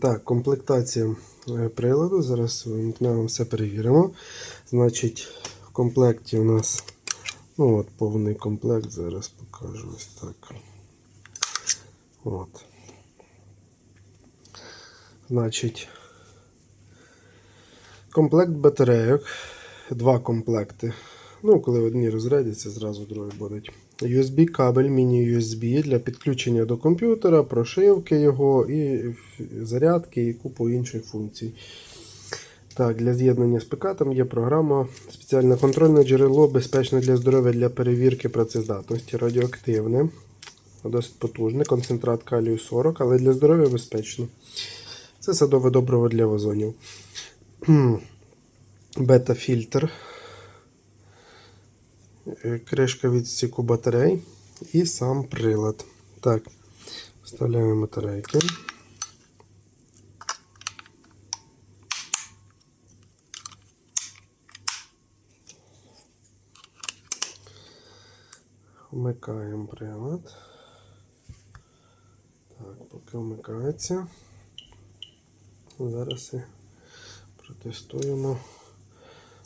Так, комплектація е, приладу. Зараз вимкнемо все перевіримо. Значить, в комплекті у нас ну от, повний комплект. Зараз покажу ось так. От. Значить, комплект батарейок. Два комплекти. Ну, коли одні розрядяться, зразу другі будуть. USB кабель, міні-USB для підключення до комп'ютера, прошивки його, і зарядки, і купу інших функцій. Так, для з'єднання з ПК там є програма, спеціальне контрольне джерело, безпечне для здоров'я для перевірки працездатності, радіоактивне, досить потужне, концентрат калію 40, але для здоров'я безпечно. Це садове добриво для вазонів. Бета-фільтр, кришка від стіку батарей і сам прилад. Так, вставляємо батарейки. Вмикаємо прилад. Так, поки вмикається. Зараз і протестуємо.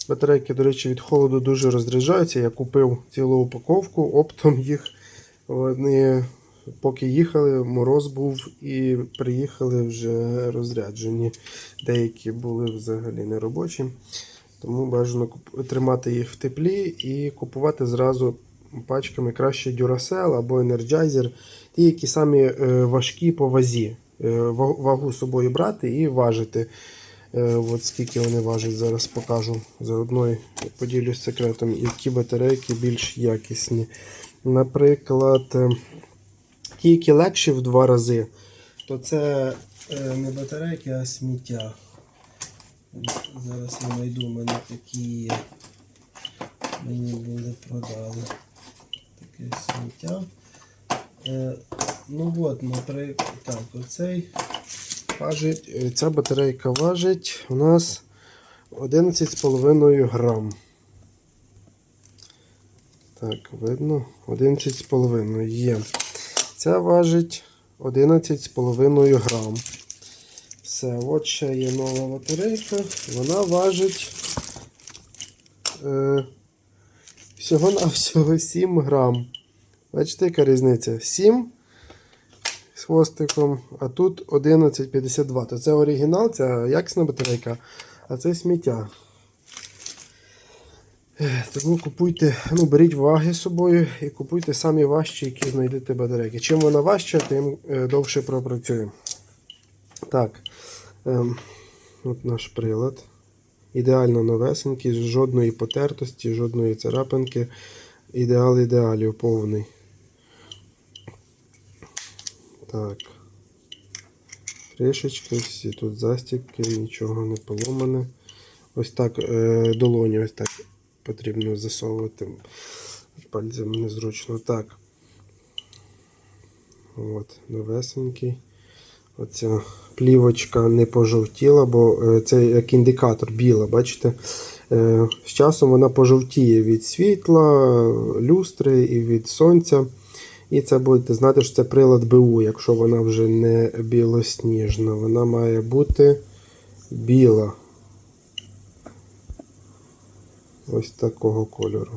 Батарейки, до речі, від холоду дуже розряджаються. Я купив цілу упаковку, оптом їх. Вони поки їхали, мороз був і приїхали вже розряджені. Деякі були взагалі неробочі. Тому бажано тримати їх в теплі і купувати зразу пачками краще Duracell або Energizer. Ті, які самі е, важкі по вазі. Е, Вагу з собою брати і важити. Е, От скільки вони важать, зараз покажу. Заодно поділюсь секретом, які батарейки більш якісні. Наприклад, е, ті, які легші в два рази, то це е, не батарейки, а сміття. Зараз я знайду, у мене такі є. Мені були продали. Таке сміття. Ну от, наприклад, так, оцей важить, е, ця батарейка важить у нас 11,5 грам. Так, видно? 11,5 є. Ця важить 11,5 грам. Все, от ще є нова батарейка. Вона важить е, всього на всього 7 грам. Бачите, яка різниця? 7 з хвостиком, а тут 11,52. То це оригінал, це якісна батарейка, а це сміття. Тому купуйте, ну беріть ваги з собою і купуйте самі важчі, які знайдете батарейки. Чим вона важча, тим е, довше пропрацює. Так, ем, от наш прилад. Ідеально новесенький, жодної потертості, жодної царапинки. Ідеал ідеалів повний. Так. Кришечки, всі тут застібки, нічого не поломане. Ось так е, долоні ось так потрібно засовувати. Пальцем незручно. Так. От, новесенький. Оця плівочка не пожовтіла, бо е, це як індикатор біла, бачите? Е, З часом вона пожовтіє від світла, люстри і від сонця. І це будете знати, що це прилад БУ, якщо вона вже не білосніжна. Вона має бути біла. Ось такого кольору.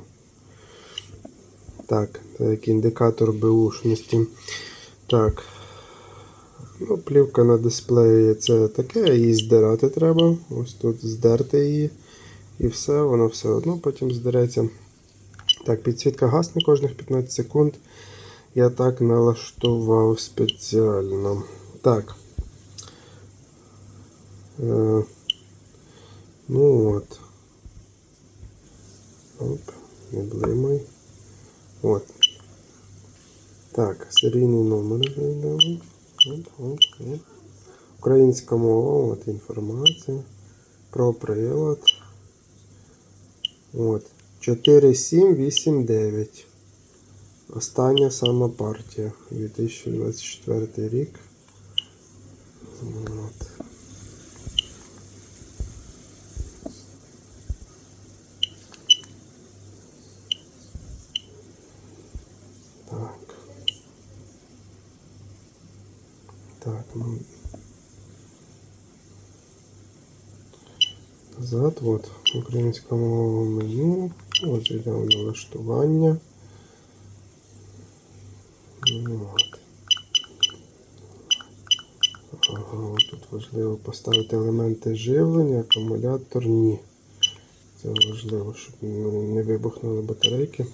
Так, це як індикатор БУшності. Так. Ну, плівка на дисплеї це таке, її здирати треба. Ось тут здерти її. І все, воно все одно потім здереться. Так, підсвітка гасне кожних 15 секунд. Я так налаштував спеціально. Так. Е, ну от. Оп, не блимай. От. Так, серійний номер оп. Українська мова, от інформація про прилад. От. 4789. Остання сама партія 2024 рік. От. Так. Так, ну. Назад, от, українська мова меню, Ось йдемо налаштування. Ну, От. Ага, тут важливо поставити елементи живлення, акумулятор ні. Це важливо, щоб не вибухнули батарейки.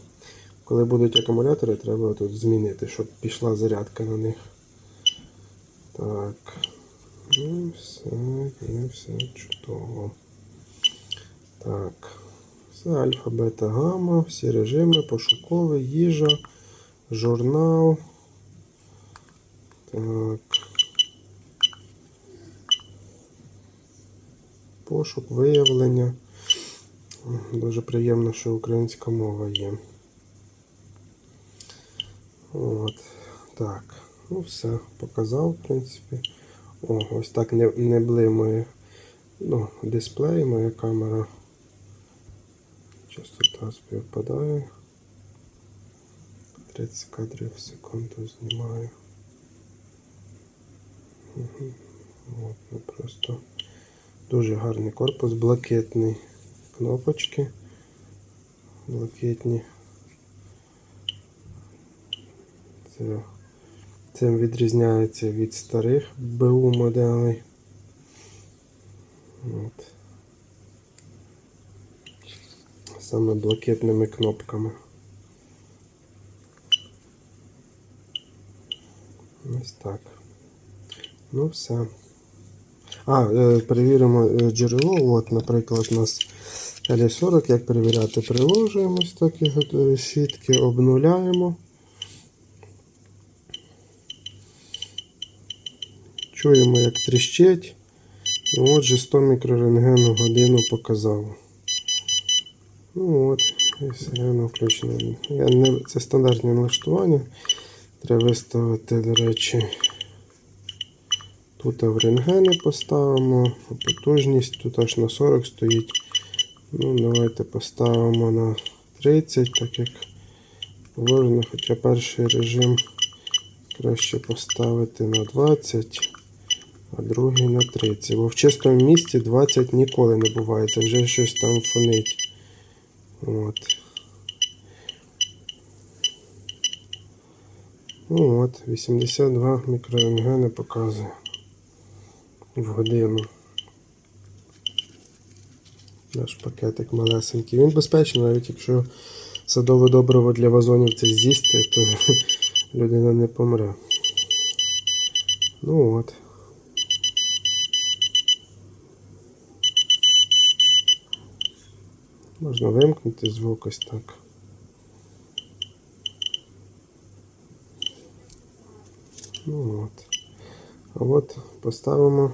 Коли будуть акумулятори, треба тут змінити, щоб пішла зарядка на них. Так. Ну, все, і все чудово. Так. Все альфа, бета, гамма, всі режими, пошуковий, їжа, журнал. Так. Пошук, виявлення. Дуже приємно, що українська мова є. От. Так. Ну все, показав, в принципі. О, ось так не, не блимає ну, дисплей, моя камера. Частота співпадає. 30 кадрів в секунду знімаю. От, ну просто дуже гарний корпус, блакитний. Кнопочки. Блакитні. Це Цим відрізняється від старих БУ моделей. От. Саме блакитними кнопками. Ось так. Ну все. А, е, перевіримо е, джерело. От, наприклад, у нас L40, як перевіряти, приложуємо ось такі от щітки, обнуляємо. Чуємо, як тріщить. І отже 100 мікрорентгену годину показав. Ну от, і. Я не, це стандартне налаштування. Треба виставити, до речі, тут в рентгени поставимо, потужність тут аж на 40 стоїть. Ну, давайте поставимо на 30, так як положено, хоча перший режим краще поставити на 20 а другий на 30. Бо в чистому місці 20 ніколи не буває. Це вже щось там фонить. От. Ну от, 82 мікрорентгени показує в годину. Наш пакетик малесенький. Він безпечний, навіть якщо садове добриво для вазонів це з'їсти, то людина не помре. Ну от. Можна вимкнути звук ось так. Ну от. А от поставимо.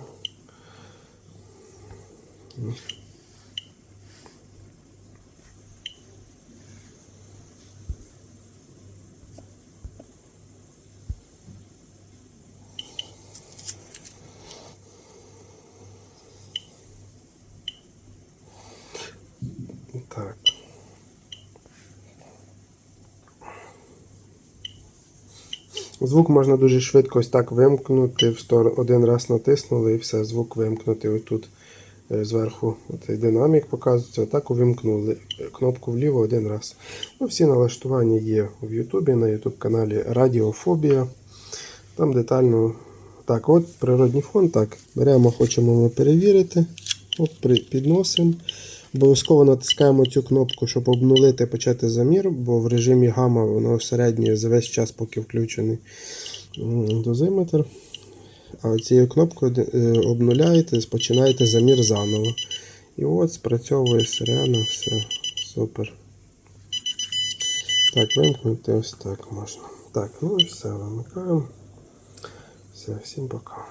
Звук можна дуже швидко ось так вимкнути. В сторону один раз натиснули і все, звук вимкнути. Ось тут е, зверху цей динамік показується. Отак увімкнули кнопку вліво один раз. Ну, всі налаштування є в Ютубі, на Ютуб каналі Радіофобія. Там детально. Так, от природній фон. Так, беремо, хочемо ми перевірити. От, підносимо. Обов'язково натискаємо цю кнопку, щоб обнулити почати замір, бо в режимі гамма воно середнє за весь час, поки включений дозиметр. А цією кнопкою е, обнуляєте, починаєте замір заново. І от спрацьовує сирена, все супер. Так, вимкнути ось так можна. Так, ну і все, вимикаємо. Все, всім пока.